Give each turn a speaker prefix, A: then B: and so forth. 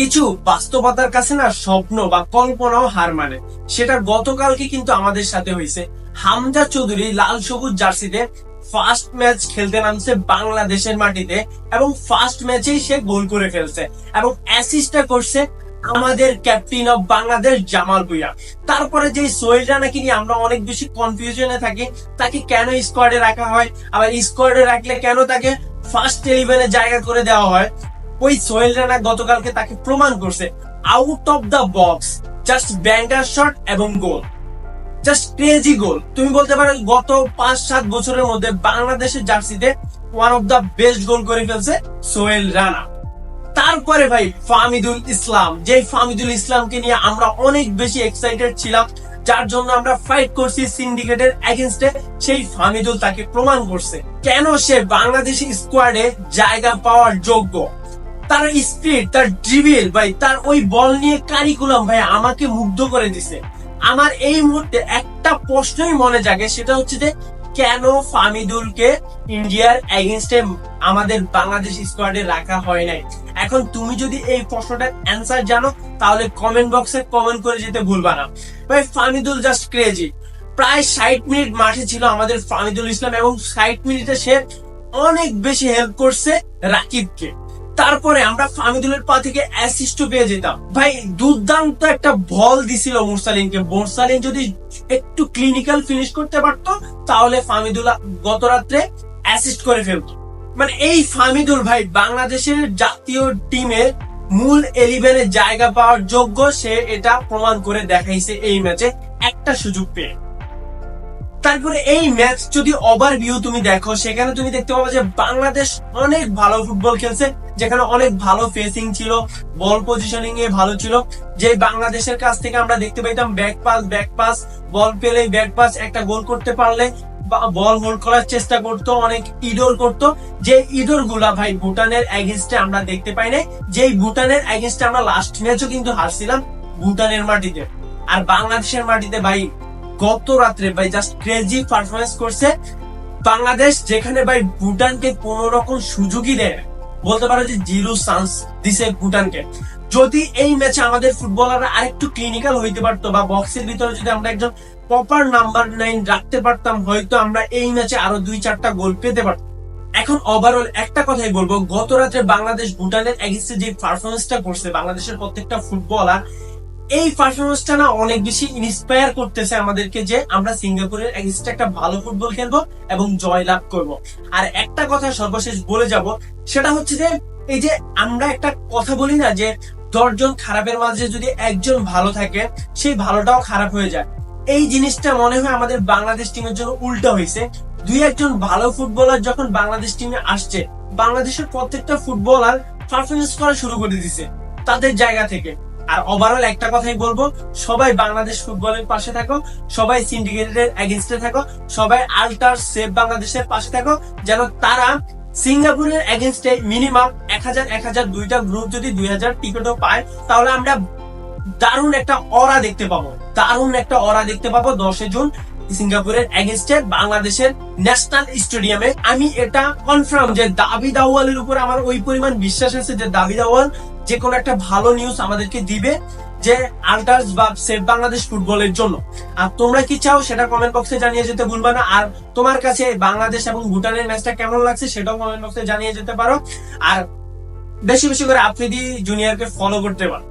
A: কিছু বাস্তবতার কাছে না স্বপ্ন বা কল্পনাও হার মানে। সেটা গতকালকে কিন্তু আমাদের সাথে হয়েছে। হামজা চৌধুরী লাল সবুজ জার্সিতে ফার্স্ট ম্যাচ খেলতে নামছে বাংলাদেশের মাটিতে এবং ফার্স্ট ম্যাচেই সে গোল করে ফেলছে এবং অ্যাসিস্টটা করছে আমাদের ক্যাপ্টেন অফ বাংলাদেশ জামাল ভুইয়া। তারপরে যে সোহেল রানাকে নিয়ে আমরা অনেক বেশি কনফিউশনে থাকি, তাকে কেন স্কোয়াডে রাখা হয়? আবার স্কোয়াডে রাখলে কেন তাকে ফার্স্ট ইলেভেনে জায়গা করে দেওয়া হয়? ওই সোহেল রানা গতকালকে তাকে প্রমাণ করছে out of the box just banger shot এবং গোল জাস্ট ক্রেজি গোল তুমি বলতে পারো গত পাঁচ সাত বছরের মধ্যে বাংলাদেশের জার্সিতে one of the best goal করে ফেলছে সোহেল রানা। তারপরে ভাই ফামিদুল ইসলাম। যে ফামিদুল ইসলামকে নিয়ে আমরা অনেক বেশি এক্সাইটেড ছিলাম, যার জন্য আমরা ফাইট করছি সিন্ডিকেটের এগেনস্টে সেই ফামিদুল তাকে প্রমাণ করছে। কেন সে বাংলাদেশি স্কোয়াডে জায়গা পাওয়ার যোগ্য? তার স্পিড তার ড্রিবিল ভাই, তার ওই বল নিয়ে কারিকুলাম ভাই, আমাকে মুগ্ধ করে দিছে। আমার এই মুহূর্তে একটা প্রশ্নই মনে জাগে, সেটা হচ্ছে যে, কেন ফামিদুলকে ইন্ডিয়ার এগেনস্টে আমাদের বাংলাদেশ স্কোয়াডে রাখা হয় নাই? এখন তুমি যদি এই প্রশ্নটার অ্যান্সার জানো, তাহলে কমেন্ট বক্সে কমেন্ট করে যেতে ভুলবা না। ভাই, ফামিদুল জাস্ট ক্রেজি প্রায় ষাট মিনিট মাঠে ছিল আমাদের ফামিদুল ইসলাম এবং ষাট মিনিটে সে অনেক বেশি হেল্প করছে রাকিবকে। তারপরে আমরা ফামিদুলের পা থেকে অ্যাসিস্টও পেয়ে যেতাম। ভাই, দুর্দান্ত একটা বল দিছিল মুরসালিনকে। মুরসালিন যদি একটু ক্লিনিক্যাল ফিনিশ করতে পারতো, তাহলে ফামিদুল গত রাত্রে অ্যাসিস্ট করে ফেলতো। মানে এই ফামিদুল ভাই, বাংলাদেশের জাতীয় টিমের মূল এলিভেনে জায়গা পাওয়ার যোগ্য, সে এটা প্রমাণ করে দেখাইছে এই ম্যাচে একটা সুযোগ পেয়ে। তারপরে এই ম্যাচ যদি ওভার ভিউ তুমি দেখো, সেখানে তুমি দেখতে পাবো যে বাংলাদেশ অনেক ভালো ফুটবল খেলছে, যেখানে অনেক ভালো ফেসিং ছিল বল পজিশনিং এ ভালো ছিল। যে বাংলাদেশের কাছ থেকে আমরা দেখতে পাইতাম back pass back pass ball পেলে ব্যাক পাস একটা গোল করতে পারলে বল হোল্ড করার চেষ্টা করতো, অনেক ইডোর করতো। যে ইডোরগুলা ভাই ভুটানের এগেনস্টে আমরা দেখতে পাই নাই যে ভুটানের এগেনস্টে আমরা লাস্ট ম্যাচও কিন্তু হারছিলাম ভুটানের মাটিতে। আর বাংলাদেশের মাটিতে ভাই গত রাত্রে ভাই জাস্ট ক্রেজি পারফরমেন্স করছে বাংলাদেশ, যেখানে ভাই ভুটানকে কোন রকম সুযোগই দেয়। বলতে পারো যে জিরো চান্স দিছে ভুটানকে যদি এই ম্যাচে আমাদের ফুটবলাররা আরেকটু ক্লিনিক্যাল হইতে পারতো বা বক্সের ভিতরে যদি আমরা একজন প্রপার নাম্বার নাইন রাখতে পারতাম, হয়তো আমরা এই ম্যাচে আরও দুই, চারটা গোল পেতে পারতাম এখন ওভারঅল একটা কথাই বলব, গত রাত্রে বাংলাদেশ ভুটানের এগেন্স্টে যে পারফরমেন্সটা করছে, বাংলাদেশের প্রত্যেকটা ফুটবলার এই পারফরমেন্সটা না অনেক বেশি ইন্সপায়ার করতেছে আমাদেরকে যে আমরা সিঙ্গাপুরের একটা ভালো ফুটবল খেলব এবং জয় লাভ করব। আর একটা কথা সর্বশেষ বলে যাব, সেটা হচ্ছে যে এই যে আমরা একটা কথা বলি না যে দশজন খারাপের মাঝে যদি একজন ভালো থাকে, সেই ভালোটাও খারাপ হয়ে যায়। এই জিনিসটা মনে হয় আমাদের বাংলাদেশ টিমের জন্য উল্টা হয়েছে। দুই একজন ভালো ফুটবলার যখন বাংলাদেশ টিমে আসছে, বাংলাদেশের প্রত্যেকটা ফুটবলার পারফরমেন্স করা শুরু করে দিছে তাদের জায়গা থেকে। আর ওভারঅল একটা কথাই বলব, সবাই বাংলাদেশ ফুটবলের পাশে থাকো, সবাই সিন্ডিকেটের এগেনস্টে থাকো, সবাই আল্টার সেফ বাংলাদেশের পাশে থাকো, যেন তারা সিঙ্গাপুরের এগেনস্টে মিনিমাম এক হাজার এক হাজার দুইটা গ্রুপ যদি দুই হাজার টিকিটও পায়, তাহলে আমরা দারুণ একটা অরা দেখতে পাবো, দারুণ একটা অরা দেখতে পাবো দশে জুন সিঙ্গাপুরের এগেনস্টে বাংলাদেশের ন্যাশনাল স্টেডিয়ামে আমি এটা কনফার্ম যে দাবি দাওয়ালের উপর আমার ওই পরিমাণ বিশ্বাস আছে যে দাবি দাওয়াল যে কোনো একটা ভালো নিউজ আমাদেরকে দিবে যে আল্টার্স বা সেফ বাংলাদেশ ফুটবলের জন্য। আর তোমরা কি চাও সেটা কমেন্ট বক্সে জানিয়ে যেতে ভুলবা না। আর তোমার কাছে বাংলাদেশ এবং ভুটানের ম্যাচটা কেমন লাগছে সেটাও কমেন্ট বক্সে জানিয়ে যেতে পারো। আর বেশি বেশি করে আফ্রিদি জুনিয়রকে ফলো করতে পারো।